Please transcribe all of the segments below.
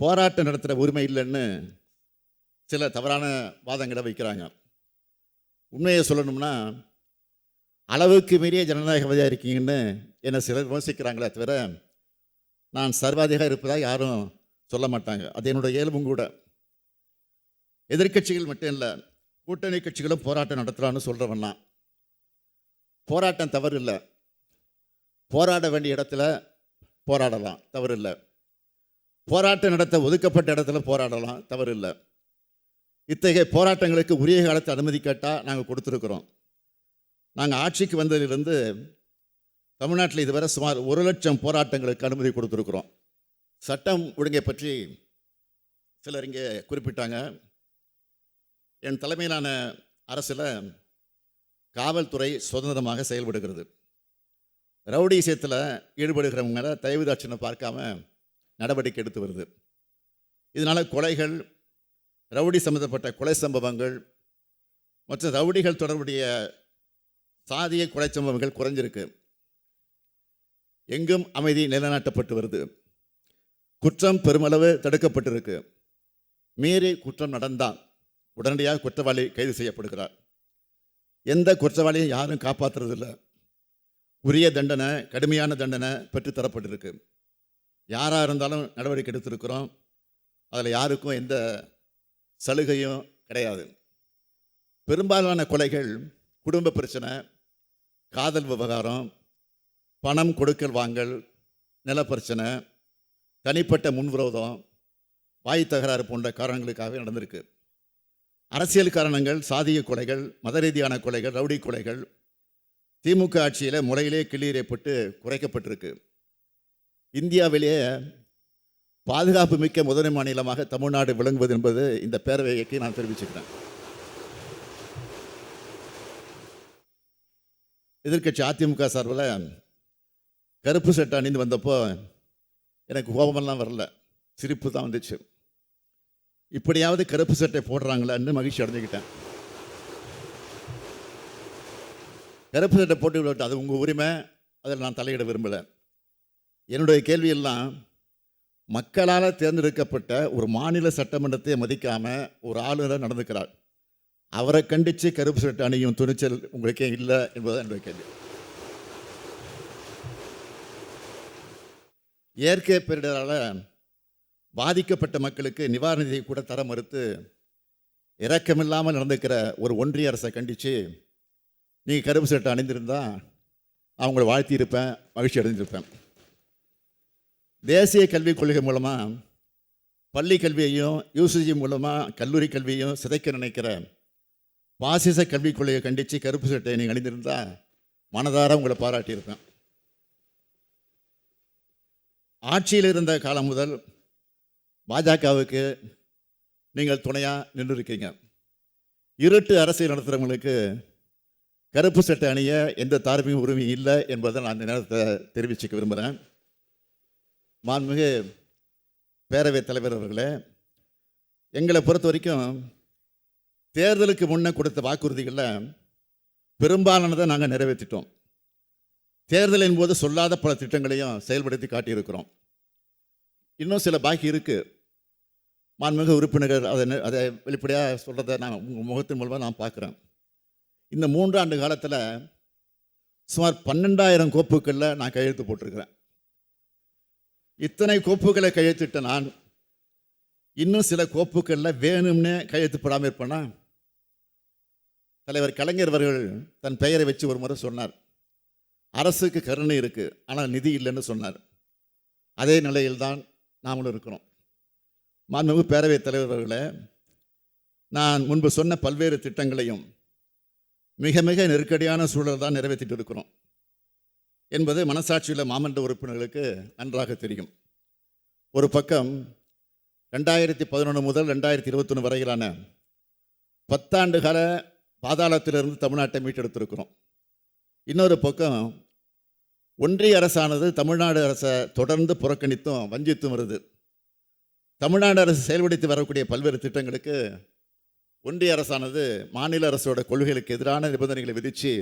போராட்டம் நடத்துகிற உரிமை இல்லைன்னு சில தவறான வாதங்களை வைக்கிறாங்க. உண்மையை சொல்லணும்னா அளவுக்கு மீறிய ஜனநாயகவாதியாக இருக்கீங்கன்னு என்னை சிலர் விமர்சிக்கிறாங்களே தவிர நான் சர்வாதிகாரம் இருப்பதாக யாரும் சொல்ல மாட்டாங்க. அது என்னுடைய இயல்பும் கூட. எதிர்க்கட்சிகள் மட்டும் இல்லை கூட்டணி கட்சிகளும் போராட்டம் நடத்துகிறான்னு சொல்கிறவன் நான். போராட்டம் தவறு இல்லை. போராட வேண்டிய இடத்துல போராடலாம். தவறு இல்லை. போராட்டம் நடத்த ஒதுக்கப்பட்ட இடத்துல போராடலாம் தவறு இல்லை இத்தகைய போராட்டங்களுக்கு உரிய காலத்தை அனுமதி கேட்டால் நாங்கள் கொடுத்துருக்குறோம். நாங்கள் ஆட்சிக்கு வந்ததிலிருந்து தமிழ்நாட்டில் இதுவரை சுமார் ஒரு லட்சம் போராட்டங்களுக்கு அனுமதி கொடுத்துருக்குறோம். சட்டம் ஒழுங்கை பற்றி சிலர் இங்கே குறிப்பிட்டாங்க. என் தலைமையிலான அரசில் காவல்துறை சுதந்திரமாக செயல்படுகிறது. ரவுடி விஷயத்தில் ஈடுபடுகிறவங்கள தயவு தாட்சணை பார்க்காம நடவடிக்கை எடுத்து வருது. இதனால் கொலைகள் ரவுடி சம்மந்தப்பட்ட கொலை சம்பவங்கள் மற்றும் ரவுடிகள் தொடர்புடைய சாதிய கொலை சம்பவங்கள் குறைஞ்சிருக்கு. எங்கும் அமைதி நிலைநாட்டப்பட்டு வருது. குற்றம் பெருமளவு தடுக்கப்பட்டிருக்கு. மீறி குற்றம் நடந்தால் உடனடியாக குற்றவாளி கைது செய்யப்படுகிறார். எந்த குற்றவாளியும் யாரும் காப்பாற்றுறதில்லை உரிய தண்டனை கடுமையான தண்டனை பெற்றுத்தரப்பட்டிருக்கு. யாராக இருந்தாலும் நடவடிக்கை எடுத்திருக்கிறோம். அதில் யாருக்கும் எந்த சலுகையும் கிடையாது. பெரும்பாலான கொலைகள் குடும்ப பிரச்சனை காதல் விவகாரம் பணம் கொடுக்கல் வாங்கல் நிலப்பிரச்சனை தனிப்பட்ட முன்விரோதம் வாய் தகராறு போன்ற காரணங்களுக்காகவே நடந்திருக்கு. அரசியல் காரணங்கள் சாதிய கொலைகள் மத ரீதியான கொலைகள் ரவுடி கொலைகள் திமுக ஆட்சியில் முறையிலே கிளியறியப்பட்டு குறைக்கப்பட்டிருக்கு. இந்தியாவிலேயே பாதுகாப்பு மிக்க முதன்மை மாநிலமாக தமிழ்நாடு விளங்குவது என்பது இந்த பேரவைக்கு நான் தெரிவிச்சுக்கிறேன். எதிர்க்கட்சி அதிமுக சார்பில் கருப்பு சட்டை அணிந்து வந்தப்போ எனக்கு கோபமெல்லாம் வரல. சிரிப்பு தான் வந்துச்சு. இப்படியாவது கருப்பு சட்டை போடுறாங்களான்னு மகிழ்ச்சி அடைஞ்சுக்கிட்டேன். கருப்பு சட்டை போட்டு விட்டு அது உங்கள் உரிமை அதில் நான் தலையிட விரும்பலை. என்னுடைய கேள்வியெல்லாம் மக்களால் தேர்ந்தெடுக்கப்பட்ட ஒரு மாநில சட்டமன்றத்தை மதிக்காமல் ஒரு ஆளுநர் நடந்துக்கிறார். அவரை கண்டித்து கருப்பு சட்டை அணியும் துணிச்சல் உங்களுக்கே இல்லை என்பதுதான் என்னுடைய கேள்வி. இயற்கை பேரிடரால் பாதிக்கப்பட்ட மக்களுக்கு நிவாரணத்தை கூட தர மறுத்து இரக்கமில்லாமல் நடந்துக்கிற ஒரு ஒன்றிய அரசை கண்டித்து நீங்கள் கருப்பு சட்டை அணிந்திருந்தால் அவங்கள வாழ்த்தியிருப்பேன் மகிழ்ச்சி அடைஞ்சிருப்பேன். தேசிய கல்விக் கொள்கை மூலமாக பள்ளி கல்வியையும் யூசிஜி மூலமாக கல்லூரி கல்வியையும் சிதைக்க நினைக்கிற பாசிச கல்விக் கொள்கையை கண்டித்து கருப்பு சட்டை நீங்கள் அணிந்திருந்தால் மனதார உங்களை பாராட்டியிருப்பேன். ஆட்சியில் இருந்த காலம் முதல் பாஜகவுக்கு நீங்கள் துணையாக நின்று இருக்கீங்க இருட்டு அரசியல் நடத்துகிறவங்களுக்கு கருப்பு சட்டை அணிய எந்த தார்மீக உரிமையும் இல்லை என்பதை நான் இந்த நேரத்தை தெரிவிச்சுக்க விரும்புகிறேன் மாண்புமிகு பேரவைத் தலைவர் அவர்களே எங்களை பொறுத்த வரைக்கும் தேர்தலுக்கு முன்னே கொடுத்த வாக்குறுதிகளில் பெரும்பாலானதை நாங்கள் நிறைவேற்றிட்டோம். தேர்தலின் போது சொல்லாத பல திட்டங்களையும் செயல்படுத்தி காட்டியிருக்கிறோம். இன்னும் சில பாக்கி இருக்குது மாண்புமிகு உறுப்பினர்கள் அதை அதை வெளிப்படையாக சொல்கிறத நான் உங்கள் முகத்தின் மூலமாக நான் பார்க்குறேன் இந்த மூன்றாண்டு காலத்தில் சுமார் பன்னெண்டாயிரம் கோப்புகளில் நான் கையெழுத்து போட்டிருக்கிறேன். இத்தனை கோப்புகளை கையெழுத்திட்ட நான். இன்னும் சில கோப்புகளில் வேணும்னே கையெழுத்து போடாமல் இருப்பேனா? தலைவர் கலைஞர் அவர்கள் தன் பெயரை வச்சு ஒரு முறை சொன்னார். அரசுக்கு கருணை இருக்குது ஆனால் நிதி இல்லைன்னு சொன்னார். அதே நிலையில்தான் நாமளும் இருக்கிறோம். மாண்புமிகு பேரவைத் தலைவர் நான் முன்பு சொன்ன பல்வேறு திட்டங்களையும் மிக மிக நெருக்கடியான சூழல் தான் நிறைவேற்றிட்டு இருக்கிறோம். என்பது மனசாட்சியுள்ள மாமன்ற உறுப்பினர்களுக்கு நன்றாக தெரியும். ஒரு பக்கம் ரெண்டாயிரத்தி பதினொன்று முதல் ரெண்டாயிரத்தி இருபத்தொன்று வரையிலான பத்தாண்டு கால பாதாளத்திலிருந்து தமிழ்நாட்டை மீட்டெடுத்திருக்கிறோம். இன்னொரு பக்கம் ஒன்றிய அரசானது தமிழ்நாடு அரசை தொடர்ந்து புறக்கணித்தும் வஞ்சித்தும் வருது. தமிழ்நாடு அரசு செயல்படுத்தி வரக்கூடிய பல்வேறு திட்டங்களுக்கு ஒன்றிய அரசானது மாநில அரசோட கொள்கைகளுக்கு எதிரான நிபந்தனைகளை விதித்து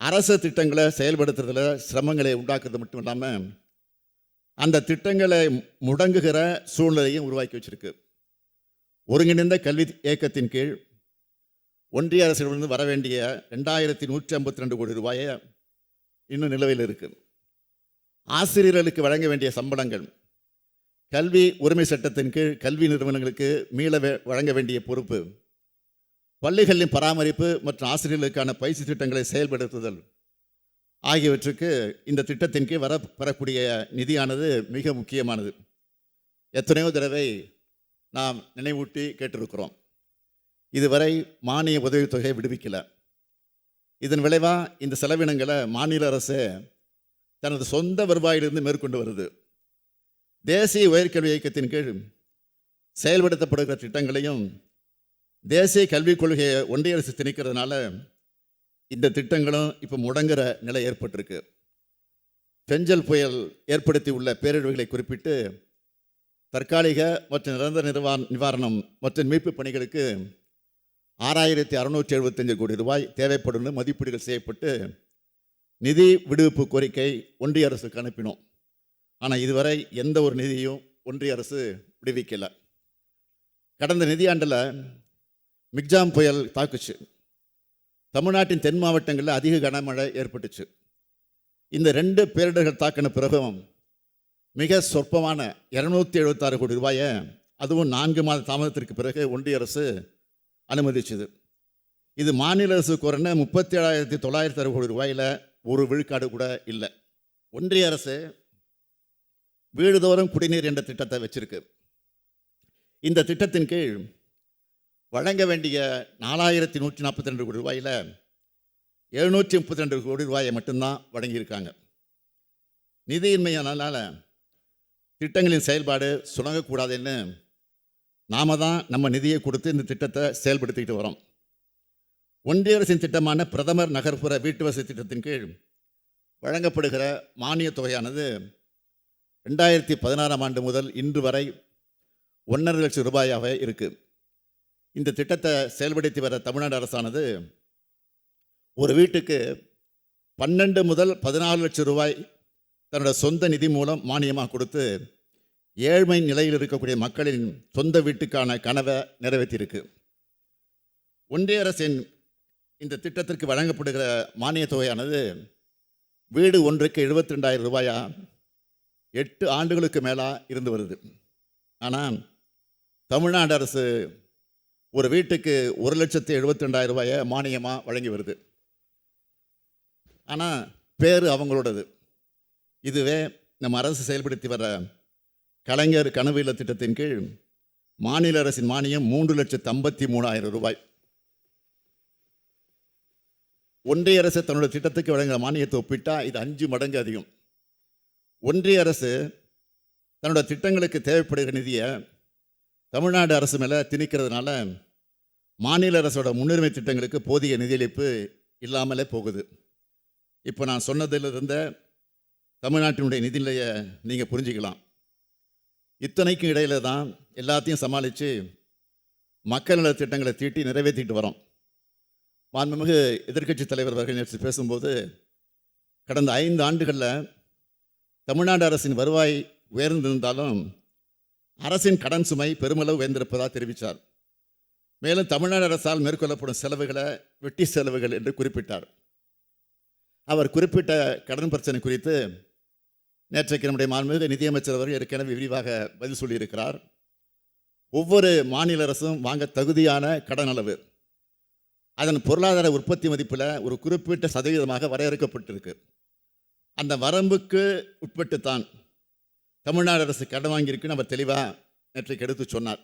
அரசு திட்டங்களை செயல்படுத்துறதுல சிரமங்களை உண்டாக்குறது மட்டும் இல்லாமல் அந்த திட்டங்களை முடங்குகிற சூழ்நிலையும் உருவாக்கி வச்சிருக்கு. ஒருங்கிணைந்த கல்வி இயக்கத்தின் கீழ் ஒன்றிய அரசிடமிருந்து வர வேண்டிய ரெண்டாயிரத்தி நூற்றி ஐம்பத்தி ரெண்டு கோடி ரூபாயை இன்னும் நிலுவையில் இருக்குது ஆசிரியர்களுக்கு வழங்க வேண்டிய சம்பளங்கள் கல்வி உரிமை சட்டத்தின் கீழ் கல்வி நிறுவனங்களுக்கு மீள வே- வழங்க வேண்டிய பொறுப்பு பள்ளிகளின் பராமரிப்பு மற்றும் ஆசிரியர்களுக்கான பயிற்சி திட்டங்களை செயல்படுத்துதல் ஆகியவற்றுக்கு இந்த திட்டத்தின் கீழ் வர பெறக்கூடிய நிதியானது மிக முக்கியமானது. எத்தனையோ தடவை நாம் நினைவூட்டி கேட்டிருக்கிறோம். இதுவரை மானிய உதவித்தொகை விடுவிக்கலை. இதன் விளைவாக இந்த செலவினங்களை மாநில அரசு தனது சொந்த வருவாயிலிருந்து மேற்கொண்டு வருது. தேசிய உயர்கல்வி இயக்கத்தின் கீழ் செயல்படுத்தப்படுகிற திட்டங்களையும் தேசிய கல்விக் கொள்கையை ஒன்றிய அரசு திணிக்கிறதுனால இந்த திட்டங்களும் இப்போ முடங்குற நிலை ஏற்பட்டிருக்கு. பெஞ்சல் புயல் ஏற்படுத்தி உள்ள பேரிடர்களை குறிப்பிட்டு தற்காலிக மற்றும் நிரந்தர நிர்வா நிவாரணம் மற்றும் மீட்பு பணிகளுக்கு ஆறாயிரத்தி அறுநூற்றி எழுபத்தஞ்சு கோடி ரூபாய் தேவைப்படும் மதிப்பீடுகள் செய்யப்பட்டு நிதி விடுவிப்பு கோரிக்கை ஒன்றிய அரசுக்கு அனுப்பினோம். ஆனால் இதுவரை எந்த ஒரு நிதியும் ஒன்றிய அரசு விடுவிக்கலை. கடந்த நிதியாண்டில் மிக்ஜாம் புயல் தாக்குச்சு. தமிழ்நாட்டின் தென் மாவட்டங்களில் அதிக கனமழை ஏற்பட்டுச்சு. இந்த ரெண்டு பேரிடர்கள் தாக்கின பிறகும் மிக சொற்பமான இரநூத்தி எழுபத்தாறு கோடி ரூபாயை அதுவும் நான்கு மாத தாமதத்திற்கு பிறகு ஒன்றிய அரசு அனுமதிச்சது. இது மாநில அரசு குறைந்த முப்பத்தி ஏழாயிரத்தி தொள்ளாயிரத்தி அறுபது கோடி ரூபாயில் ஒரு விழுக்காடு கூட இல்லை. ஒன்றிய அரசு வீடுதோறும் குடிநீர் என்ற திட்டத்தை வச்சுருக்கு. இந்த திட்டத்தின் கீழ் வழங்க வேண்டிய நாலாயிரத்தி நூற்றி நாற்பத்தி ரெண்டு கோடி ரூபாயில் எழுநூற்றி முப்பத்தி ரெண்டு கோடி ரூபாயை மட்டும்தான் வழங்கியிருக்காங்க. நிதியின்மையானால் திட்டங்களின் செயல்பாடு சுணங்கக்கூடாதுன்னு நாம தான் நம்ம நிதியை கொடுத்து இந்த திட்டத்தை செயல்படுத்திக்கிட்டு வரோம். ஒன்றிய அரசின் திட்டமான பிரதமர் நகர்ப்புற வீட்டு வசதி திட்டத்தின் கீழ் வழங்கப்படுகிற மானியத் தொகையானது ரெண்டாயிரத்தி பதினாறாம் ஆண்டு முதல் இன்று வரை ஒன்றரை லட்சம் ரூபாயாக இருக்குது இந்த திட்டத்தை செயல்படுத்தி வர தமிழ்நாடு அரசானது ஒரு வீட்டுக்கு பன்னெண்டு முதல் பதினாலு லட்சம் ரூபாய் தன்னோட சொந்த நிதி மூலம் மானியமாக கொடுத்து ஏழ்மை நிலையில் இருக்கக்கூடிய மக்களின் சொந்த வீட்டுக்கான கனவை நிறைவேற்றியிருக்கு. ஒன்றிய அரசின் இந்த திட்டத்திற்கு வழங்கப்படுகிற மானியத் தொகையானது வீடு ஒன்றுக்கு எழுபத்தி ரெண்டாயிரம் ரூபாயா? எட்டு ஆண்டுகளுக்கு மேலாக இருந்து வருது. ஆனால் தமிழ்நாடு அரசு ஒரு வீட்டுக்கு ஒரு லட்சத்து எழுபத்தி ரெண்டாயிரம் ரூபாயை மானியமாக வழங்கி வருது. ஆனால் பேர் அவங்களோடது. இதுவே நம்ம அரசு செயல்படுத்தி வர கலைஞர் கனவு இல்ல திட்டத்தின் கீழ் மாநில அரசின் மானியம் மூன்று லட்சத்து ஐம்பத்தி மூணாயிரம் ரூபாய். ஒன்றிய அரசு தன்னோட திட்டத்துக்கு வழங்குகிற மானியத்தை ஒப்பிட்டால் இது அஞ்சு மடங்கு அதிகம். ஒன்றிய அரசு தன்னோட திட்டங்களுக்கு தேவைப்படுகிற நிதியை தமிழ்நாடு அரசு மேலே திணிக்கிறதுனால மாநில அரசோட முன்னுரிமை திட்டங்களுக்கு போதிய நிதியளிப்பு இல்லாமலே போகுது. இப்போ நான் சொன்னதிலிருந்த தமிழ்நாட்டினுடைய நிதிநிலையை நீங்கள் புரிஞ்சுக்கலாம். இத்தனைக்கும் இடையில தான் எல்லாத்தையும் சமாளித்து மக்கள் நல திட்டங்களை தீட்டி நிறைவேற்றிட்டு வரோம். மாண்புமிகு எதிர்க்கட்சி தலைவர் அவர்கள் நேற்று பேசும்போது கடந்த ஐந்து ஆண்டுகளில் தமிழ்நாடு அரசின் வருவாய் உயர்ந்திருந்தாலும் அரசின் கடன் சுமை பெருமளவு உயர்ந்திருப்பதாக தெரிவித்தார். மேலும் தமிழ்நாடு அரசால் மேற்கொள்ளப்படும் செலவுகளை வெட்டி செலவுகள் என்று குறிப்பிட்டார். அவர் குறிப்பிட்ட கடன் பிரச்சனை குறித்து நேற்றைக்கு நம்முடைய மாண்புமிகு நிதியமைச்சர் அவர்கள் ஏற்கனவே விரிவாக பதில் சொல்லியிருக்கிறார். ஒவ்வொரு மாநில அரசும் வாங்க தகுதியான கடன் அளவு. அதன் பொருளாதார உற்பத்தி மதிப்பில் ஒரு குறிப்பிட்ட சதவீதமாக வரையறுக்கப்பட்டிருக்கு. அந்த வரம்புக்கு உட்பட்டுத்தான் தமிழ்நாடு அரசு கடன் வாங்கியிருக்கு. நம்ம தெளிவாக நேற்றைக்கு எடுத்து சொன்னார்.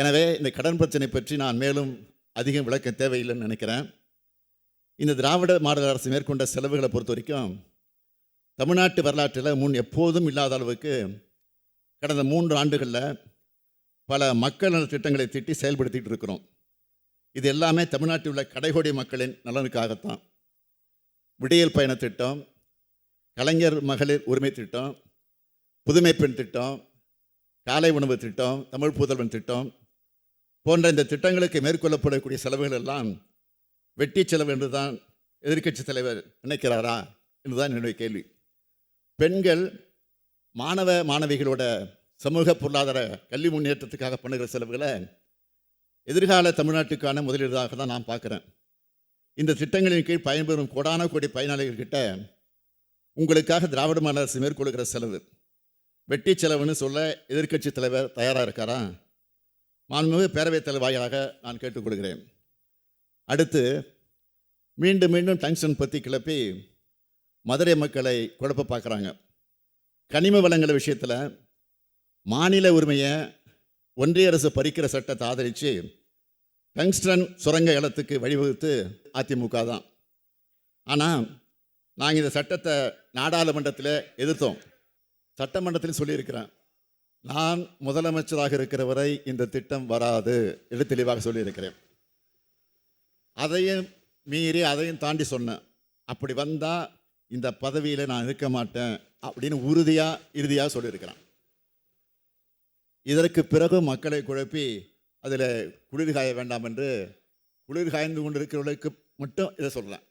எனவே இந்த கடன் பிரச்சனை பற்றி நான் மேலும் அதிகம் விளக்க தேவையில்லைன்னு நினைக்கிறேன். இந்த திராவிட மாடல் அரசு மேற்கொண்ட செலவுகளை பொறுத்த வரைக்கும் தமிழ்நாட்டு வரலாற்றில் முன் எப்போதும் இல்லாத அளவுக்கு கடந்த மூன்று ஆண்டுகளில் பல மக்கள் நல திட்டங்களை திட்டி செயல்படுத்திகிட்டு இருக்கிறோம். இது எல்லாமே தமிழ்நாட்டில் உள்ள கடைகோடி மக்களின் நலனுக்காகத்தான். விடியல் பயண திட்டம் கலைஞர் மகளிர் உரிமை திட்டம் புதுமை பெண் திட்டம் காலை உணவு திட்டம் தமிழ் புதல்வன் திட்டம் போன்ற இந்த திட்டங்களுக்கு மேற்கொள்ளப்படக்கூடிய செலவுகள் எல்லாம் வெட்டி செலவு என்று தான் எதிர்க்கட்சி தலைவர் நினைக்கிறாரா என்றுதான் என்னுடைய கேள்வி. பெண்கள் மாணவ மாணவிகளோட சமூக பொருளாதார கல்வி முன்னேற்றத்துக்காக பண்ணுகிற செலவுகளை எதிர்கால தமிழ்நாட்டுக்கான முதலீடாக தான் நான் பார்க்குறேன். இந்த திட்டங்களின் கீழ் பயன்பெறும் கோடான கோடி பயனாளிகள்கிட்ட உங்களுக்காக திராவிட மாநில அரசு மேற்கொள்கிற செலவு. வெட்டி செலவுன்னு சொல்ல எதிர்க்கட்சி தலைவர் தயாராக இருக்காரா? மாண்புமிகு பேரவைத் தலைவர் வாயிலாக நான் கேட்டுக்கொள்கிறேன். அடுத்து மீண்டும் மீண்டும் டங்ஷன் பற்றி கிளப்பி மதுரை மக்களை குழப்ப பார்க்குறாங்க. கனிம வளங்கள் விஷயத்தில் மாநில உரிமையை ஒன்றிய அரசு பறிக்கிற சட்டத்தை ஆதரித்து டங்ஸ்டன் சுரங்க இடத்துக்கு வழிவகுத்து அதிமுக தான். ஆனால் நாங்கள் இந்த சட்டத்தை நாடாளுமன்றத்தில் எதிர்த்தோம். சட்டமன்றத்தில் சொல்லியிருக்கிறேன். நான் முதலமைச்சராக இருக்கிற வரை இந்த திட்டம் வராது என்று தெளிவாக சொல்லியிருக்கிறேன். அதையும் மீறி அதையும் தாண்டி சொன்னேன். அப்படி வந்தால் இந்த பதவியில் நான் இருக்க மாட்டேன் அப்படின்னு உறுதியாக இறுதியாக சொல்லியிருக்கிறேன். இதற்கு பிறகு மக்களை குழப்பி அதில் குளிர் காய வேண்டாம் என்று குளிர் காய்ந்து கொண்டிருக்கிறவர்களுக்கு மட்டும் இதை சொல்கிறேன்